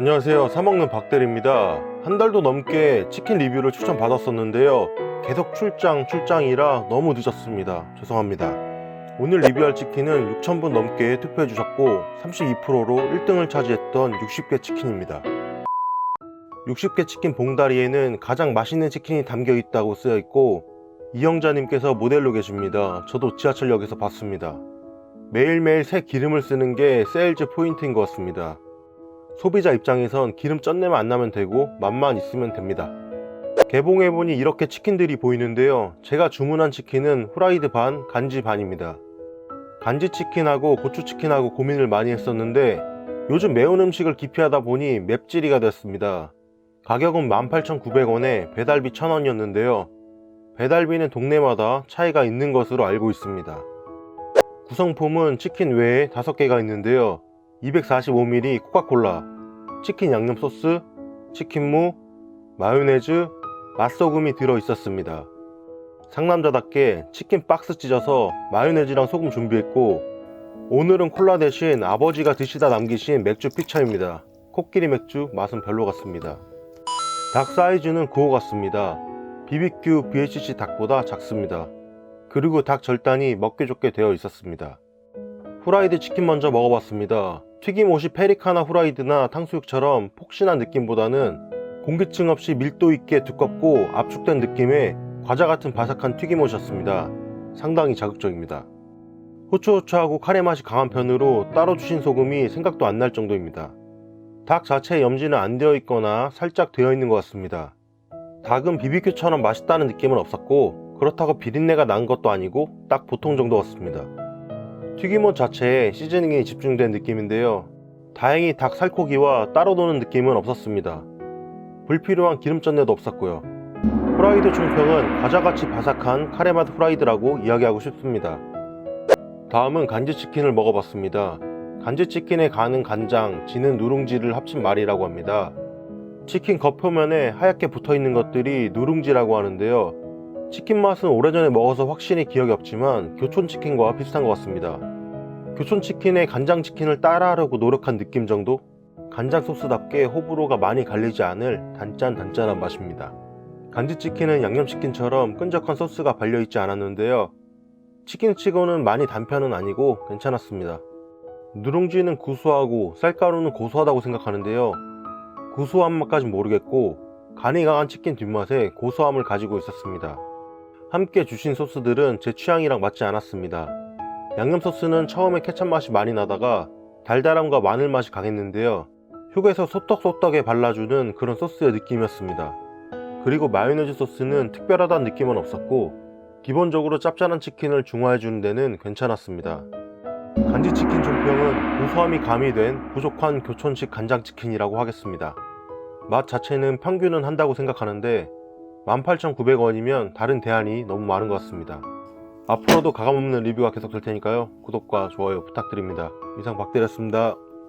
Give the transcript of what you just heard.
안녕하세요. 사먹는 박대리입니다. 한 달도 넘게 치킨 리뷰를 추천받았었는데요. 계속 출장, 출장이라 너무 늦었습니다. 죄송합니다. 오늘 리뷰할 치킨은 6,000분 넘게 투표해주셨고 32%로 1등을 차지했던 60개 치킨입니다. 60개 치킨 봉다리에는 가장 맛있는 치킨이 담겨 있다고 쓰여 있고 이영자님께서 모델로 계십니다. 저도 지하철역에서 봤습니다. 매일매일 새 기름을 쓰는 게 세일즈 포인트인 것 같습니다. 소비자 입장에선 기름 쩐내만 안 나면 되고 맛만 있으면 됩니다. 개봉해보니 이렇게 치킨들이 보이는데요. 제가 주문한 치킨은 후라이드 반, 간지 반입니다. 간지 치킨하고 고추 치킨하고 고민을 많이 했었는데 요즘 매운 음식을 기피하다 보니 맵찔이가 됐습니다. 가격은 18,900원에 배달비 1,000원이었는데요. 배달비는 동네마다 차이가 있는 것으로 알고 있습니다. 구성품은 치킨 외에 5개가 있는데요. 245ml 코카콜라, 치킨 양념 소스, 치킨무, 마요네즈, 맛소금이 들어 있었습니다. 상남자답게 치킨 박스 찢어서 마요네즈랑 소금 준비했고 오늘은 콜라 대신 아버지가 드시다 남기신 맥주 피처입니다. 코끼리 맥주 맛은 별로 같습니다. 닭 사이즈는 구호 같습니다. BBQ BHC 닭보다 작습니다. 그리고 닭 절단이 먹기 좋게 되어 있었습니다. 후라이드 치킨 먼저 먹어봤습니다. 튀김옷이 페리카나 후라이드나 탕수육처럼 폭신한 느낌보다는 공기층 없이 밀도 있게 두껍고 압축된 느낌의 과자 같은 바삭한 튀김옷이었습니다. 상당히 자극적입니다. 후추후추하고 카레 맛이 강한 편으로 따로 주신 소금이 생각도 안 날 정도입니다. 닭 자체에 염지는 안 되어 있거나 살짝 되어 있는 것 같습니다. 닭은 BBQ처럼 맛있다는 느낌은 없었고 그렇다고 비린내가 난 것도 아니고 딱 보통 정도였습니다. 튀김옷 자체에 시즈닝이 집중된 느낌인데요. 다행히 닭 살코기와 따로 노는 느낌은 없었습니다. 불필요한 기름전내도 없었고요. 후라이드 총평은 과자같이 바삭한 카레맛 후라이드라고 이야기하고 싶습니다. 다음은 간지치킨을 먹어봤습니다. 간지치킨에 가는 간장, 지는 누룽지를 합친 말이라고 합니다. 치킨 겉표면에 하얗게 붙어 있는 것들이 누룽지라고 하는데요. 치킨 맛은 오래전에 먹어서 확실히 기억이 없지만 교촌치킨과 비슷한 것 같습니다. 교촌치킨의 간장치킨을 따라하려고 노력한 느낌 정도? 간장 소스답게 호불호가 많이 갈리지 않을 단짠단짠한 맛입니다. 간지치킨은 양념치킨처럼 끈적한 소스가 발려있지 않았는데요. 치킨치고는 많이 단편은 아니고 괜찮았습니다. 누룽지는 구수하고 쌀가루는 고소하다고 생각하는데요. 구수한 맛까진 모르겠고 간이 강한 치킨 뒷맛에 고소함을 가지고 있었습니다. 함께 주신 소스들은 제 취향이랑 맞지 않았습니다. 양념 소스는 처음에 케찹 맛이 많이 나다가 달달함과 마늘 맛이 강했는데요. 휴게소 소떡소떡에 발라주는 그런 소스의 느낌이었습니다. 그리고 마요네즈 소스는 특별하다는 느낌은 없었고 기본적으로 짭짤한 치킨을 중화해주는 데는 괜찮았습니다. 간지치킨 종평은 고소함이 가미된 부족한 교촌식 간장치킨이라고 하겠습니다. 맛 자체는 평균은 한다고 생각하는데 18,900원이면 다른 대안이 너무 많은 것 같습니다. 앞으로도 가감없는 리뷰가 계속 될 테니까요. 구독과 좋아요 부탁드립니다. 이상 박대리였습니다.